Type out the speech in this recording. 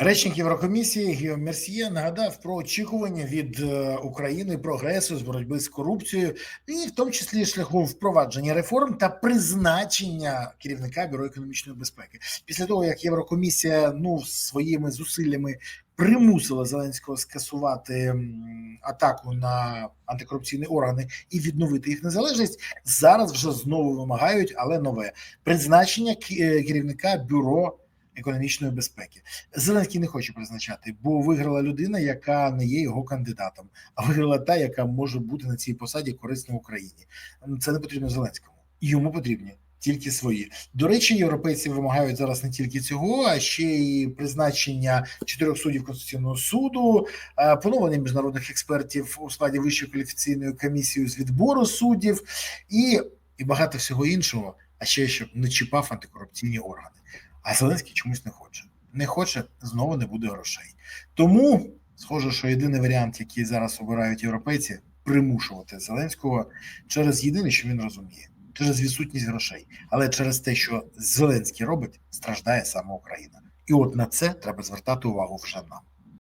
Речник Єврокомісії Гіом Мерсьє нагадав про очікування від е, України прогресу з боротьби з корупцією, і в тому числі шляхом впровадження реформ та призначення керівника бюро економічної безпеки. Після того як Єврокомісія ну своїми зусиллями примусила Зеленського скасувати атаку на антикорупційні органи і відновити їх незалежність. Зараз вже знову вимагають, але нове призначення е, керівника бюро економічної безпеки. Зеленський не хоче призначати, бо виграла людина, яка не є його кандидатом, а виграла та, яка може бути на цій посаді корисна Україні. Це не потрібно Зеленському. Йому потрібні тільки свої. До речі, європейці вимагають зараз не тільки цього, а ще й призначення чотирьох суддів Конституційного суду, е, поновлення міжнародних експертів у складі Вищої кваліфікаційної комісії з відбору суддів і, і багато всього іншого. А ще щоб не чіпав антикорупційні органи. А Зеленський чомусь не хоче. Не хоче, знову не буде грошей. Тому схоже, що єдиний варіант, який зараз обирають європейці, примушувати Зеленського через єдине, що він розуміє, через відсутність грошей, але через те, що Зеленський робить, страждає саме Україна. І от на це треба звертати увагу вже нам.